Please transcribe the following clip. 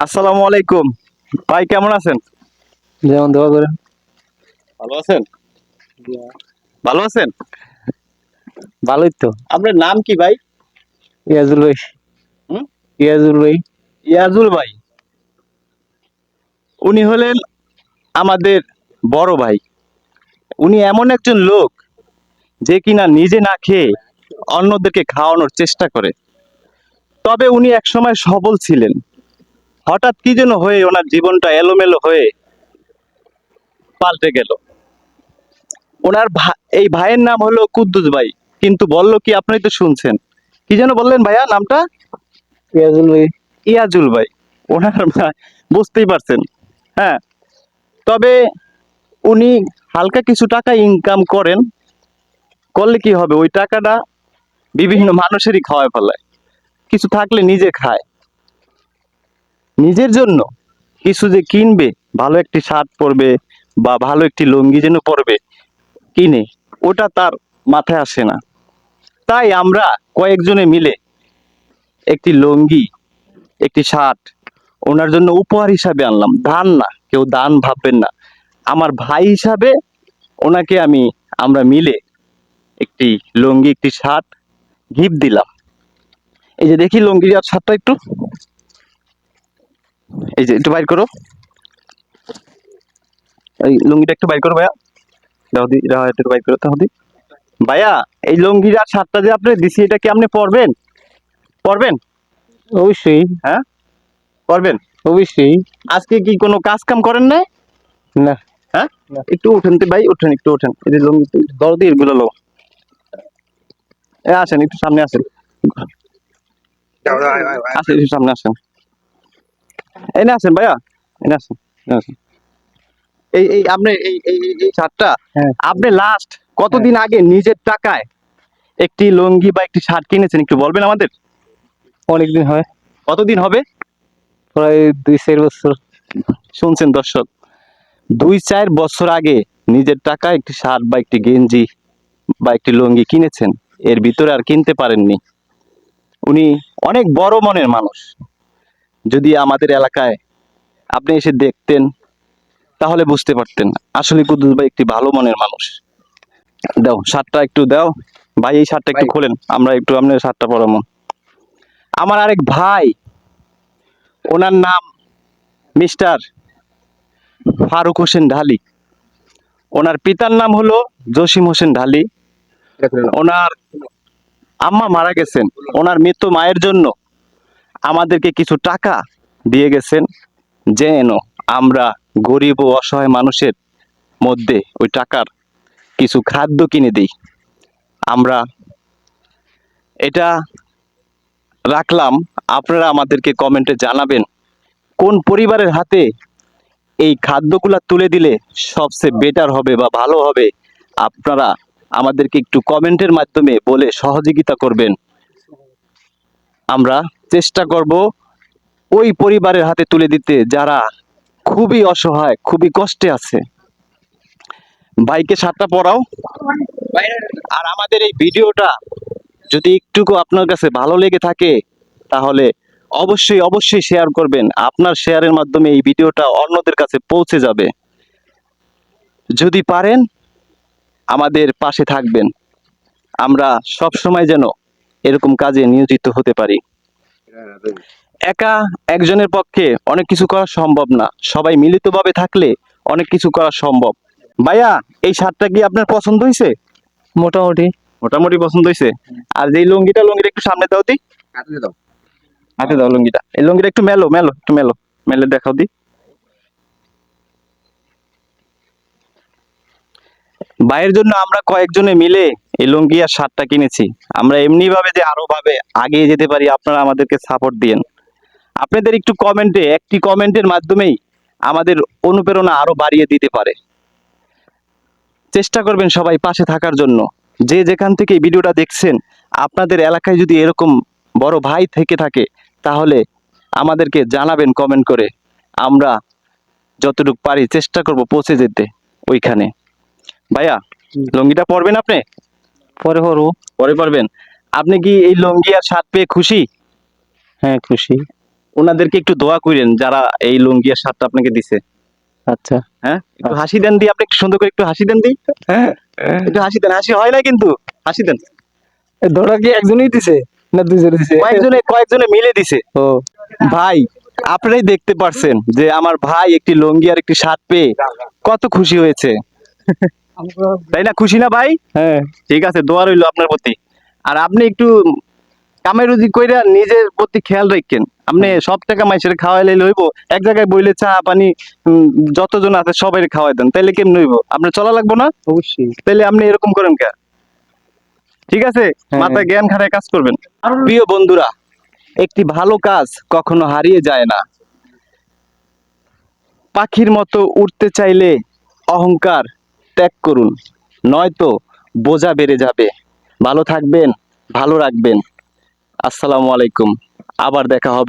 আসসালামু আলাইকুম। ভাই কেমন আছেন? যেমন দোয়া করেন। ভালো আছেন? ভালো আছেন? ভালোই তো। আপনার নাম কি ভাই? ইয়াজুল ভাই? ইয়াজুল ভাই। ইয়াজুল ভাই। উনি হলেন আমাদের বড় ভাই। উনি এমন একজন লোক যে কিনা নিজে না খেয়ে অন্যদেরকে খাওয়ানোর চেষ্টা করে। তবে উনি একসময় সবল ছিলেন। হঠাৎ কি যেন হয়ে ওনার জীবনটা এলোমেলো হয়ে পাল্টে গেল। ওনার এই ভাইয়ের নাম হলো কুদ্দুস ভাই কিন্তু বলল কি আপনি তো শুনছেন। কি যেন বললেন ভাইয়া নামটা? ইয়াজুল ভাই। ইয়াজুল ভাই। ওনার বুঝতেই পারছেন। হ্যাঁ। তবে উনি হালকা কিছু টাকা ইনকাম করেন করলে কি হবে? ওই টাকাটা বিভিন্ন মানুষেরই খাওয়ায় ফেলায়। কিছু থাকলে নিজে খায়। নিজের জন্য কিছু যে কিনবে, ভালো একটি শার্ট পরবে বা ভালো একটি লুঙ্গি যেন পরবে, কিনে, ওটা তার মাথায় আসে না। তাই আমরা কয়েকজনে মিলে একটি লুঙ্গি, একটি শার্ট ওনার জন্য উপহার হিসাবে আনলাম। দান না, কেউ দান ভাববেন না। আমার ভাই হিসাবে ওনাকে আমি, আমরা মিলে একটি লুঙ্গি, একটি শার্ট গিফট দিলাম। এই যে দেখি লুঙ্গি আর শার্টটা একটু। এই যে একটু বাইর করো। এই লুঙ্গিটা একটু বাইর করো ভাইয়া। দাও দি দাও একটু বাইর করো তাহলে ভাইয়া এই লুঙ্গি আর শার্টটা যে আপনি দিছি এটা কি আপনি পরবেন? পরবেন? অবশ্যই। হ্যাঁ? পরবেন? অবশ্যই। আজকে কি কোনো কাজ কাম করেন না না। হ্যাঁ? একটু উঠেন তো ভাই উঠেন একটু উঠেন। এই যে লুঙ্গি দর দিয়ে এগুলো লো। এ আসেন একটু সামনে আসেন। আসেন একটু সামনে আসেন। এনে আসেন ভাইয়া? এনে আসেন এই এই আপনি এই এই এই- শার্টটা হ্যাঁ। আপনি লাস্ট কতদিন আগে নিজের টাকায় একটি লুঙ্গি বা একটি শার্ট কিনেছেন একটু বলবেন আমাদের? অনেকদিন হয়। কতদিন হবে? প্রায় দুই চার বছর। শুনছেন দর্শক দুই চার বছর আগে নিজের টাকা একটি শার্ট বা একটি গেঞ্জি বা একটি লুঙ্গি কিনেছেন এর ভিতরে আর কিনতে পারেননি। উনি অনেক বড় মনের মানুষ। যদি আমাদের এলাকায় আপনি এসে দেখতেন তাহলে বুঝতে পারতেন। আসলে কুদ্দুস ভাই একটি ভালো মনের মানুষ। দাও শার্টটা একটু দাও। ভাই এই শার্টটা একটু খোলেন। আমরা একটু আপনার শার্টটা পরাবো। আমার আরেক ভাই ওনার নাম মিস্টার ফারুক হোসেন ঢালি। ওনার পিতার নাম হলো জসিম হোসেন ঢালি। ওনার আম্মা মারা গেছেন। ওনার মৃত্যু মায়ের জন্য। আমাদেরকে কিছু টাকা দিয়ে গেছেন যেন আমরা গরিব ও অসহায় মানুষের মধ্যে ওই টাকার কিছু খাদ্য কিনে দিই। আমরা এটা রাখলাম, আপনারা আমাদেরকে কমেন্টে জানাবেন কোন পরিবারের হাতে এই খাদ্যগুলা তুলে দিলে সবচেয়ে বেটার হবে বা ভালো হবে। আপনারা আমাদেরকে একটু কমেন্টের মাধ্যমে বলে সহযোগিতা করবেন। আমরা চেষ্টা করব ওই পরিবারের হাতে তুলে দিতে যারা খুবই অসহায়, খুবই কষ্টে আছে। ভাইকে সাতটা পড়াও আর আমাদের এই ভিডিওটা যদি একটুকু আপনার কাছে ভালো লেগে থাকে, তাহলে অবশ্যই অবশ্যই শেয়ার করবেন। আপনার শেয়ারের মাধ্যমে এই ভিডিওটা অন্যদের কাছে পৌঁছে যাবে। যদি পারেন, আমাদের পাশে থাকবেন। আমরা সব সময় যেন এরকম কাজে নিয়োজিত হতে পারি। একা একজনের পক্ষে অনেক কিছু করা সম্ভব না। সবাই মিলিতভাবে থাকলে অনেক কিছু করা সম্ভব। ভাইয়া এই শার্টটা কি আপনার পছন্দ হয়েছে মোটামুটি। মোটামুটি পছন্দ হয়েছে আর যেই লুঙ্গিটা লুঙ্গিটা একটু সামনে দাও দি। হাতে দাও লুঙ্গিটা। এই লুঙ্গিটা একটু মেলো মেলো একটু মেলো। মেলে দেখাও দি। ভাইয়ের জন্য আমরা কয়েকজনে মিলে এই লুঙ্গি আর শার্টটা কিনেছি। আমরা এমনিভাবে যে আরও ভাবে আগিয়ে যেতে পারি আপনারা আমাদেরকে সাপোর্ট দিয়েন। আপনাদের একটু কমেন্টে একটি কমেন্টের মাধ্যমেই আমাদের অনুপ্রেরণা আরও বাড়িয়ে দিতে পারে। চেষ্টা করবেন সবাই পাশে থাকার জন্য। যে যেখান থেকে ভিডিওটা দেখছেন আপনাদের এলাকায় যদি এরকম বড় ভাই থেকে থাকে তাহলে আমাদেরকে জানাবেন কমেন্ট করে। আমরা যতটুকু পারি চেষ্টা করব পৌঁছে যেতে ওইখানে। ভাইয়া। লুঙ্গিটা পরবেন আপনি? পরে হরু পরে পারবেন। আপনি কি এই লুঙ্গি আর শার্ট পেয়ে খুশি? হ্যাঁ খুশি। ওনাদেরকে একটু দোয়া করেন যারা এই লুঙ্গি আর শার্টটা আপনাকে দিছে। আচ্ছা। হ্যাঁ? একটু হাসি দেন দি আপনি একটু সুন্দর করে একটু হাসি দেন দি। একটু হাসি দেন হাসি হয় না কিন্তু হাসি দেন। ধরা কি একজনই দিছে না দুইজন দিছে? কয়েকজনে কয়েকজনে মিলে দিছে। ও। ভাই আপনারাই দেখতে পারছেন যে আমার ভাই একটি লুঙ্গি আর একটি শার্ট পেয়ে কত খুশি হয়েছে। তাই না? খুশি না ভাই? হ্যাঁ। ঠিক আছে দোয়া রইল আপনার প্রতি। আর আপনি একটু কামেরুজি কইরা নিজের প্রতি খেয়াল রাখেন। আপনি সব টাকা মাইসের খাওয়াইলে লইব এক জায়গায় বইলে চা পানি যতজন আছে সবাই খাওয়াই দেন। তাইলে কেমন হইব? আপনার চলা লাগবো না? অবশ্যই। তাহলে আপনি এরকম করেন কে? ঠিক আছে? হ্যাঁ। মাথায় জ্ঞান খাটায় কাজ করবেন। প্রিয় বন্ধুরা একটি ভালো কাজ কখনো হারিয়ে যায় না। পাখির মতো উঠতে চাইলে অহংকার ত্যাগ করুন। নয়তো বোঝা বেড়ে যাবে। ভালো থাকবেন, ভালো রাখবেন। আসসালামু আলাইকুম। আবার দেখা হবে।